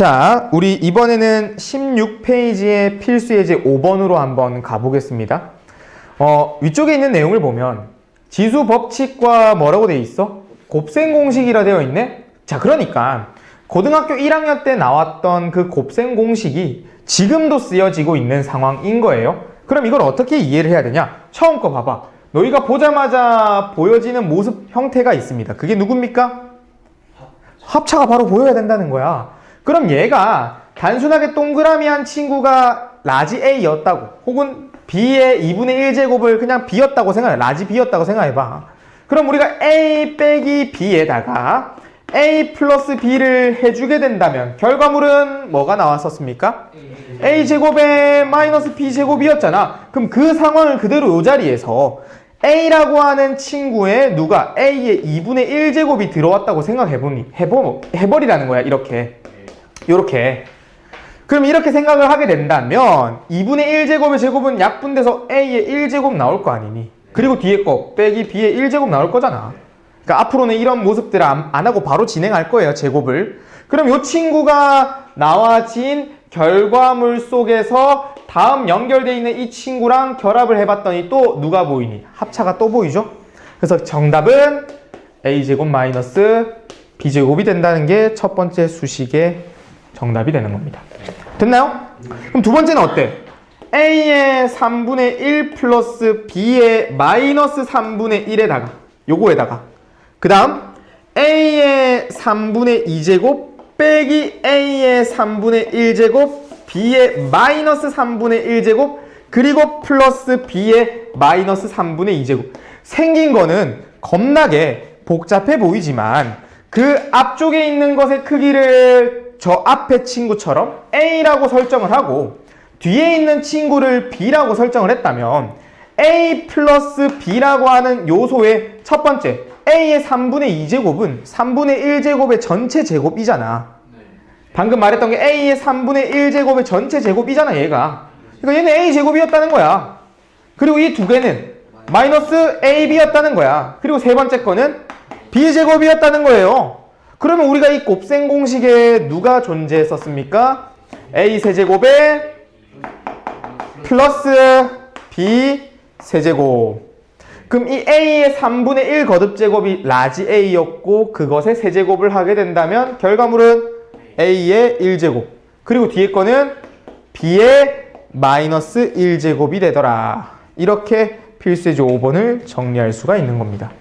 자, 우리 이번에는 16페이지의 필수 예제 5번으로 한번 가보겠습니다. 어, 위쪽에 있는 내용을 보면 지수 법칙과 뭐라고 돼 있어? 곱셈 공식이라 되어 있네? 자, 그러니까 고등학교 1학년 때 나왔던 그 곱셈 공식이 지금도 쓰여지고 있는 상황인 거예요. 그럼 이걸 어떻게 이해를 해야 되냐? 처음 거 봐봐. 너희가 보자마자 보여지는 모습 형태가 있습니다. 그게 누굽니까? 합차가 바로 보여야 된다는 거야. 그럼 얘가 단순하게 동그라미 한 친구가 라지 A였다고 혹은 B의 2분의 1제곱을 그냥 B였다고 생각해. 라지 B였다고 생각해봐. 그럼 우리가 A 빼기 B에다가 A 플러스 B를 해주게 된다면 결과물은 뭐가 나왔었습니까? A제곱에 마이너스 B제곱이었잖아. 그럼 그 상황을 그대로 이 자리에서 A라고 하는 친구에 누가 A의 2분의 1제곱이 들어왔다고 생각해보니, 해보, 해버리라는 거야, 이렇게. 요렇게. 그럼 이렇게 생각을 하게 된다면 2분의 1제곱의 제곱은 약분돼서 A의 1제곱 나올 거 아니니. 그리고 뒤에 거 빼기 B의 1제곱 나올 거잖아. 그러니까 앞으로는 이런 모습들 안, 안 하고 바로 진행할 거예요, 제곱을. 그럼 요 친구가 나와진 결과물 속에서 다음 연결되어 있는 이 친구랑 결합을 해봤더니 또 누가 보이니? 합차가 또 보이죠? 그래서 정답은 a제곱 마이너스 b제곱이 된다는 게 첫 번째 수식의 정답이 되는 겁니다. 됐나요? 그럼 두 번째는 어때? a의 3분의 1 플러스 b의 마이너스 3분의 1에다가 요거에다가 그 다음 a의 3분의 2제곱 빼기 a의 3분의 1제곱 b의 마이너스 3분의 1제곱 그리고 플러스 b의 마이너스 3분의 2제곱 생긴 거는 겁나게 복잡해 보이지만 그 앞쪽에 있는 것의 크기를 저 앞에 친구처럼 a라고 설정을 하고 뒤에 있는 친구를 b라고 설정을 했다면 a 플러스 b라고 하는 요소의 첫 번째 a의 3분의 2제곱은 3분의 1제곱의 전체 제곱이잖아. 방금 말했던 게 a의 3분의 1제곱의 전체 제곱이잖아, 얘가. 그러니까 얘는 a 제곱이었다는 거야. 그리고 이 두 개는 마이너스 ab였다는 거야. 그리고 세 번째 거는 b 제곱이었다는 거예요. 그러면 우리가 이 곱셈 공식에 누가 존재했었습니까? a 세제곱에 플러스 b 세제곱. 그럼 이 a의 3분의 1 거듭 제곱이 라지 a였고 그것의 세제곱을 하게 된다면 결과물은 a의 1제곱. 그리고 뒤에 거는 b의 마이너스 1제곱이 되더라. 이렇게 필수의 5번을 정리할 수가 있는 겁니다.